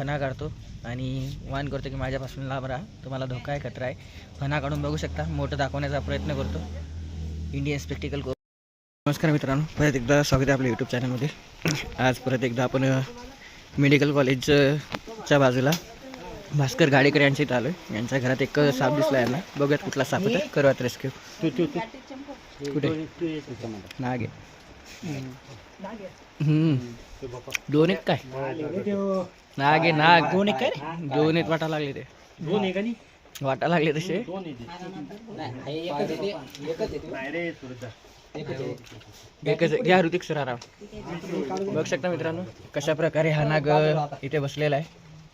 फणा काढतो आणि वान करतो की माझ्यापासून लांब राहा तुम्हाला धोका आहे खतरा आहे फणा काढून बघू शकता मोठं दाखवण्याचा प्रयत्न करतो इंडियन स्पेक्टिकल को नमस्कार मित्रांनो परत एकदा स्वागत आहे आपल्या यूट्यूब चॅनलमध्ये आज परत एकदा आपण मेडिकल कॉलेजच्या बाजूला भास्कर गाडेकर यांच्या इथं आलो आहे यांच्या घरात एक साप दिसला यांना बघूयात कुठला साप होता करूयात रेस्क्यू कुठे नाग. दोन एक काय? नाग आहे नाग. दोन एक काय दोन एक वाटा लागले ते. दोन आहे का नाही वाटा लागले तसे. दोन एकच आहे. घ्या ऋतिक सर आराम. बघू शकता मित्रांनो कशा प्रकारे हा नाग इथे बसलेला आहे.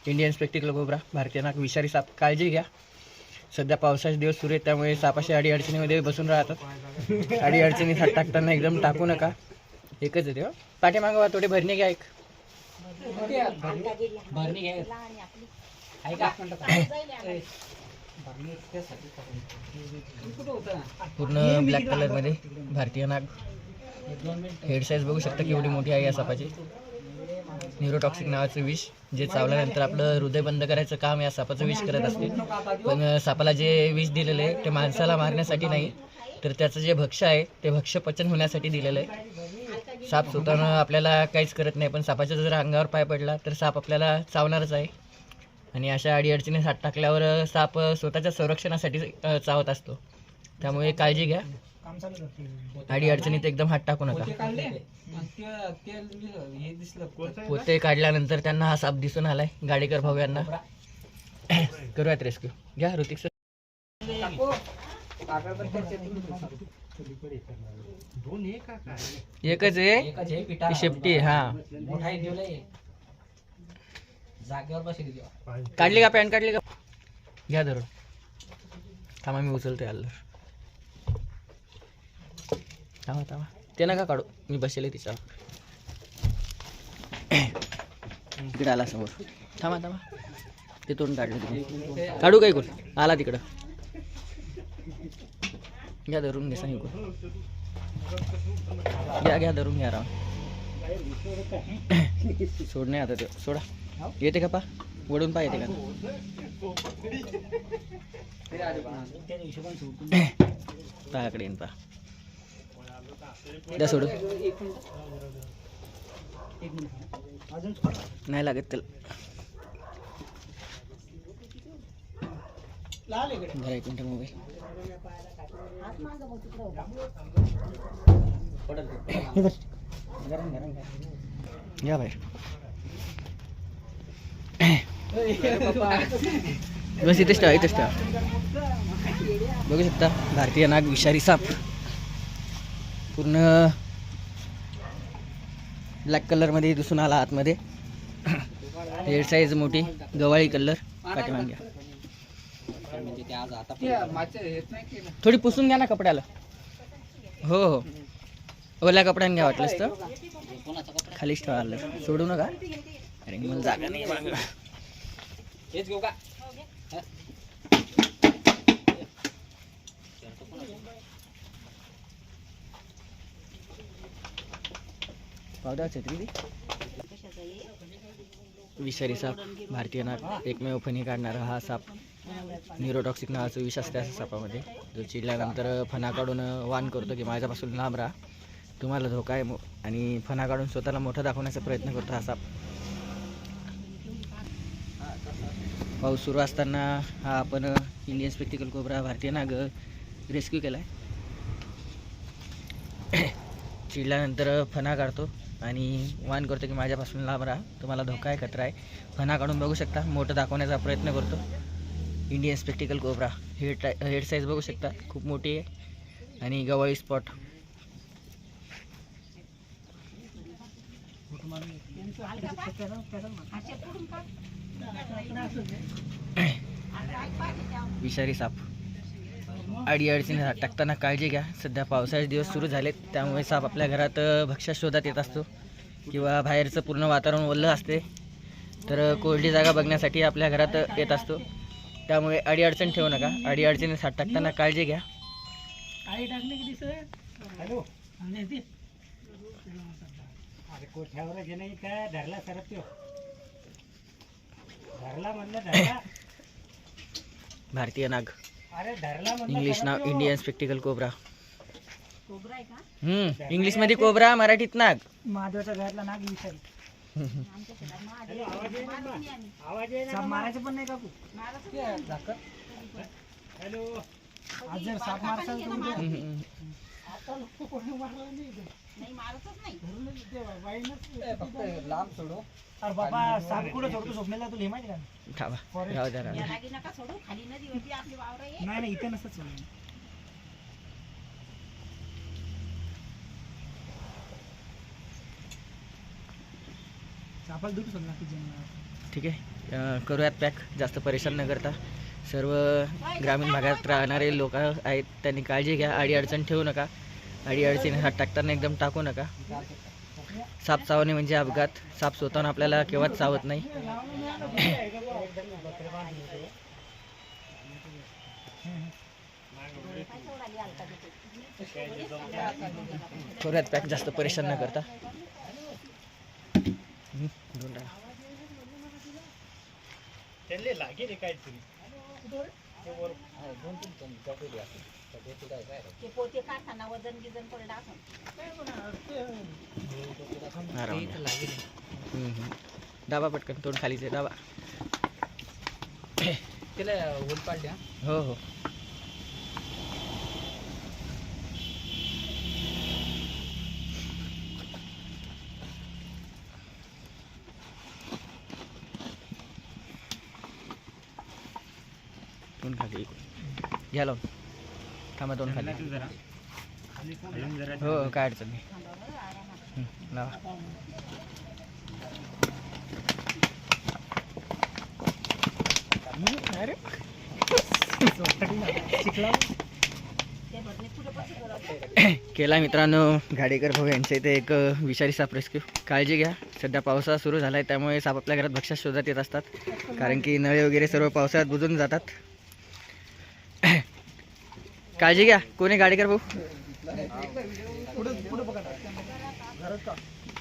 इंडियन स्पेक्टिकल कोबरा भारतीय नाग विषारी साप. काळजी घ्या. सध्या पावसाचे दिवस सुरू आहेत त्यामुळे सापाशी अडी अडचणीमध्ये बसून राहतात. अडी अडचणीत हात टाकताना एकदम टाकू नका. एकच आहे ते हो. पाठीमागं वा थोडे भरणे घ्या एक. पूर्ण ब्लॅक कलरमध्ये भारतीय नाग. हेड साईज बघू शकता केवढी मोठी आहे या सापाची. न्यूरोटॉक्सिक नावाचं विष जे चावल्यानंतर आपलं हृदय बंद करायचं काम या सापाचं विष करत असते. पण सापाला जे विष दिलेलं आहे ते माणसाला मारण्यासाठी नाही. तर त्याचं जे भक्ष्य आहे ते भक्ष पचन होण्यासाठी दिलेलं आहे. साप स्वतःनं आपल्याला काहीच करत नाही पण सापाच्या जर अंगावर पाय पडला तर साप आपल्याला चावणारच आहे. आणि अशा अडीअडचणी हात टाकल्यावर साप स्वतःच्या संरक्षणासाठी चावत असतो. त्यामुळे काळजी घ्या. अडी अडचणीत एकदम हात टाकू नका पोते काढल्यानंतर त्यांना हा साप दिसून आलाय. गाडेकर भाऊ यांना. करूयात रेस्क्यू. घ्या ऋतिक सर. एकच आहे. ती शेपटी आहे, हा. काढली का पॅन्ट काढली का? घ्या धरून. थांबा मी उचलतोय आल्लर थांबा थांबा. ते नका काढू. मी बसेल तिच्यावर. तिकडे आला समोर. थांबा थांबा. ते काढलं तिकडे. काढू काय कोण आला तिकडं. घ्या धरून घे सांग इकडून घ्या घ्या धरून घ्या राव सोड नाही आता ते. सोडा. येते का पा? वडून पा येते का? पायाकडे येईन पा. द्या सोडून. नाही लागत त्याला. बरं एक मिनटं मोबाईल. या बाहेर. बस इथेच ठेवा इथेच ठेवा. बघू शकता भारतीय नाग विषारी साप. पूर्ण ब्लॅक कलरमध्ये दिसून आला आतमध्ये. हेड साईज मोठी गवाळी कलर पाठीमागे थोडी पुसून घ्या ना कपड्याला. हो हो. ओल्या कपड्याने घ्या वाटलंस तर. खालीच ठेवा आलं सोडू नका. अरे मला जागा नाही पावडर छत्री विषारी साप भारतीय नाग एकमेव फणी काढणारा हा साप न्यूरोटॉक्सिक नावाचं विष असते असं सापामध्ये. जो चिडल्यानंतर फणा काढून वान करतो की माझ्यापासून लांब राहा. तुम्हाला धोका आहे आणि फणा काढून स्वतःला मोठा दाखवण्याचा प्रयत्न करतो हा साप. पाऊस सुरू असताना हा आपण इंडियन स्पेक्टिकल कोबरा भारतीय नाग रेस्क्यू केला आहे चिडल्यानंतर फणा काढतो. आणि वान करतो की माझ्यापासून लांब राहा. तुम्हाला धोका आहे खतरा आहे. फणा काढून बघू शकता. मोठं दाखवण्याचा प्रयत्न करतो. इंडियन स्पेक्टिकल कोबरा हेड टाय हेड साईज बघू शकता. खूप मोठी आहे. आणि गवाळी स्पॉट विषारी साप. अडी अडचणी टाकताना काळजी घ्या. सध्या पावसाचे दिवस सुरू झालेत. त्यामुळे साप आपल्या घरात भक्ष्या शोधात येत असतो किंवा बाहेरचं पूर्ण वातावरण ओलं असते. तर कोरडी जागा बघण्यासाठी आपल्या घरात येत असतो. त्यामुळे अडी अडचण ठेवू नका. अडी अडचणी साठ टाकताना काळजी घ्या. धरला धरला. भारतीय नाग. इंग्लिश नाव. इंडियन स्पेक्टिकल कोबरा हम्म इंग्लिशमध्ये कोबरा मराठीत नाग. महादेवाच्या घरातला नाग. मारायचं पण नाही काकू. हॅलो. आज जर साप मारसाल तर उद्या- हम्म, हम्म. अरे बाबा साप कुठं सोडतो? स्वप्नाला तुला हे माहिती का? थांबा राहू द्या राहू द्या. नाही नाही इथे नसतं सोडलं सापाला दूध सोडला की जंगलात ठीक आहे. अं, करूयात पॅक. जास्त परेशान न करता. सर्व ग्रामीण भागात राहणारे लोक आहेत त्यांनी काळजी घ्या. आडी अडचण ठेवू नका. अडी अडचणी हा टाकताना एकदम टाकू नका. साप चावणे म्हणजे अपघात. साप स्वतःहून आपल्याला केव्हाच चावत नाही. थोड्यात पॅक जास्त परेशान न करता. लागेल काहीतरी. ते हम्म, हम्म. दाबा पटकन तोंड खालीचे दाबा. हो हो. तोंड खाली. घ्या लावून. थांबा तोंड खाली. हो हो, काय अडचण नाही. लावा. अरे. शिकला केला मित्रांनो गाडेकर भाऊ यांच्या इथे एक विषारी साप रेस्क्यू काळजी घ्या. सध्या पावसाळा सुरू झाला आहे त्यामुळे साप आपल्या घरात भक्ष्यात शोधात येत असतात. कारण की नळे वगैरे सर्व पावसाळ्यात बुजून जातात. काळजी घ्या. कोणी गाडेकर भाऊ?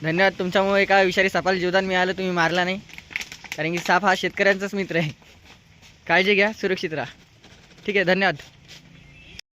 धन्यवाद. तुमच्यामुळे एका विषारी सापाला जीवदान मिळालं तुम्ही मारला नाही. कारण की साप हा शेतकऱ्यांचाच मित्र आहे. काळजी घ्या सुरक्षित राहा. ठीक आहे धन्यवाद.